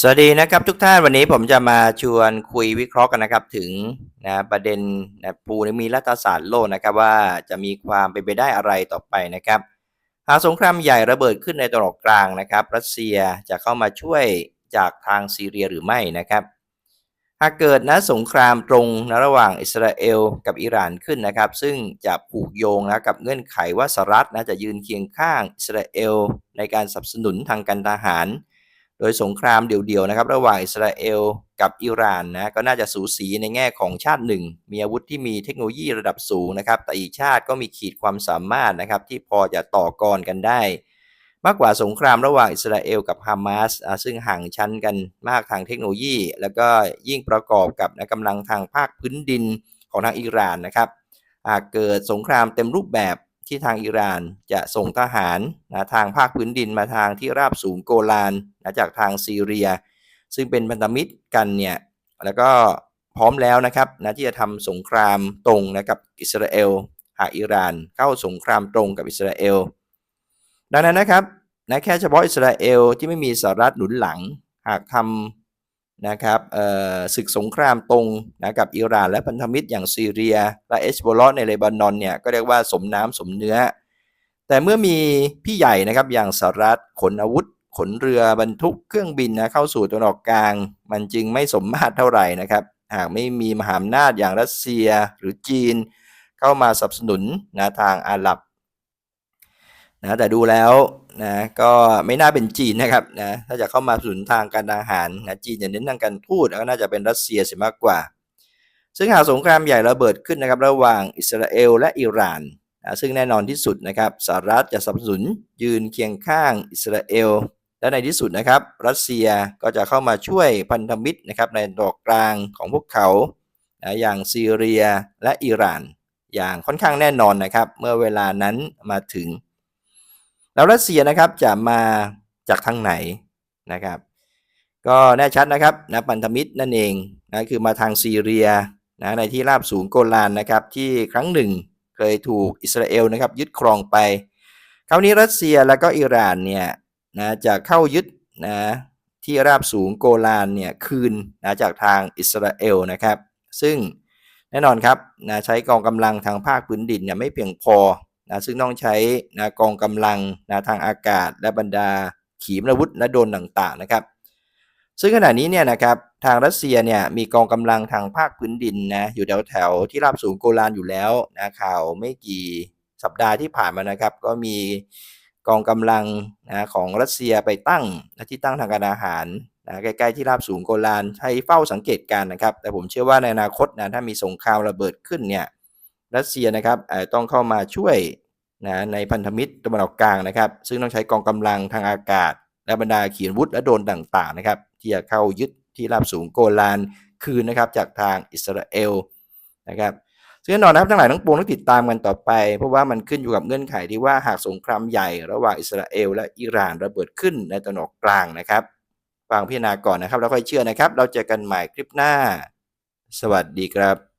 สวัสดีนะครับทุกท่านวันนี้ผมจะมาชวนคุยวิเคราะห์กันนะครับถึงนะประเด็นนะภูมิรัฐศาสตร์โลกนะครับว่าจะมีความเป็นไปได้อะไรต่อไปนะครับ หากสงครามใหญ่ระเบิดขึ้นในตะวันออกกลางนะครับ รัสเซียจะเข้ามาช่วยจากทางซีเรียหรือไม่นะครับ หากเกิดนะสงครามตรงนะระหว่างอิสราเอลกับอิหร่านขึ้นนะครับ ซึ่งจะผูกโยงนะกับเงื่อนไขว่าสหรัฐนะจะยืนเคียงข้างอิสราเอลในการสนับสนุนทางการทหาร โดยสงครามเดี่ยวๆนะครับระหว่างอิสราเอลกับอิหร่านนะก็น่าจะสูสีในแง่ของชาติหนึ่ง มีอาวุธที่มีเทคโนโลยีระดับสูงนะครับ แต่อีกชาติก็มีขีดความสามารถนะครับที่พอจะต่อกรกันได้ มากกว่าสงครามระหว่างอิสราเอลกับฮามาสอะซึ่งห่างชั้นกันมากทางเทคโนโลยี แล้วก็ยิ่งประกอบกับนะกำลังทางภาคพื้นดินของทางอิหร่านนะครับหากเกิดสงครามเต็มรูปแบบ ที่ทางอิหร่านจะส่งทหารนะทางภาคพื้นดินมาทางที่ราบสูงโกลานนะจากทางซีเรีย ซึ่งเป็นพันธมิตรกันเนี่ยแล้วก็พร้อมแล้วนะครับนะที่จะทำสงครามตรงนะกับอิสราเอลหากอิหร่านเข้าสงครามตรงกับอิสราเอล ดังนั้นนะครับนะแค่เฉพาะอิสราเอลที่ไม่มีสหรัฐหนุนหลัง หากทำ นะครับศึกสงครามตรงนะกับอิหร่านและพันธมิตรอย่างซีเรีย และเอชโบลอในเลบานอนเนี่ยก็เรียกว่าสมน้ำสมเนื้อ แต่เมื่อมีพี่ใหญ่นะครับอย่างสหรัฐขนอาวุธ ขนเรือบรรทุกเครื่องบินนะเข้าสู่ตะวันออกกลาง มันจึงไม่สมมาตรเท่าไหร่นะครับหากไม่มีมหาอำนาจอย่างรัสเซียหรือจีน เข้ามาสนับสนุนนะทางอาหรับนะแต่ดูแล้ว นะก็ไม่น่าเป็นจีนนะครับนะถ้าจะเข้ามาสนุนทางการทหารนะจีนจะเน้นทางการทูตก็น่าจะเป็นรัสเซียเสียมากกว่า ซึ่งหากสงครามใหญ่ระเบิดขึ้นนะครับระหว่างอิสราเอลและอิหร่านนะซึ่งแน่นอนที่สุดนะครับสหรัฐจะสนับสนุนยืนเคียงข้างอิสราเอลและในที่สุดนะครับรัสเซียก็จะเข้ามาช่วยพันธมิตรนะครับในตอกกลางของพวกเขานะอย่างซีเรียและอิหร่าน อย่างค่อนข้างแน่นอนนะครับ เมื่อเวลานั้นมาถึง แล้วรัสเซียนะครับจะมาจากทางไหนนะครับ ก็แน่ชัดนะครับนะพันธมิตรนั่นเองนะคือมาทางซีเรียนะในที่ราบสูงโกลานนะครับที่ครั้งหนึ่งเคยถูกอิสราเอลนะครับยึดครองไป คราวนี้รัสเซียแล้วก็อิหร่านเนี่ยนะจะเข้ายึดนะที่ราบสูงโกลานเนี่ยคืนนะจากทางอิสราเอลนะครับ ซึ่งแน่นอนครับนะใช้กองกำลังทางภาคพื้นดินเนี่ยไม่เพียงพอ นะซึ่งต้องใช้นะกองกำลังนะทางอากาศ และบรรดาขีปนาวุธและโดนต่างๆนะครับ ซึ่งขณะนี้เนี่ยนะครับทางรัสเซียเนี่ยมีกองกำลังทางภาคพื้นดินนะอยู่แถวแถวที่ราบสูงโกลานอยู่แล้วนะข่าวไม่กี่สัปดาห์ที่ผ่านมานะครับ ก็มีกองกำลังนะของรัสเซียไปตั้งนะที่ตั้งทางการอาหารนะใกล้ๆที่ราบสูงโกลานให้เฝ้าสังเกตการนะครับ แต่ผมเชื่อว่าในอนาคตนะถ้ามีสงครามระเบิดขึ้นเนี่ยรัสเซียนะครับต้องเข้ามาช่วย นะในพันธมิตรตะวันออกกลางนะครับ ซึ่งต้องใช้กองกำลังทางอากาศ และบรรดาขีนวุธและโดนต่างๆนะครับ ที่จะเข้ายึดที่ราบสูงโกลานคืนนะครับจากทางอิสราเอลนะครับซึ่งแน่นอนนะครับทั้งหลายทั้งปวงต้องติดตามกันต่อไป เพราะว่ามันขึ้นอยู่กับเงื่อนไขที่ว่าหากสงครามใหญ่ระหว่างอิสราเอลและอิหร่านระเบิดขึ้นในตะวันออกกลางนะครับฟังพิจารณาก่อนนะครับแล้วค่อยเชื่อนะครับ เราเจอกันใหม่คลิปหน้า สวัสดีครับ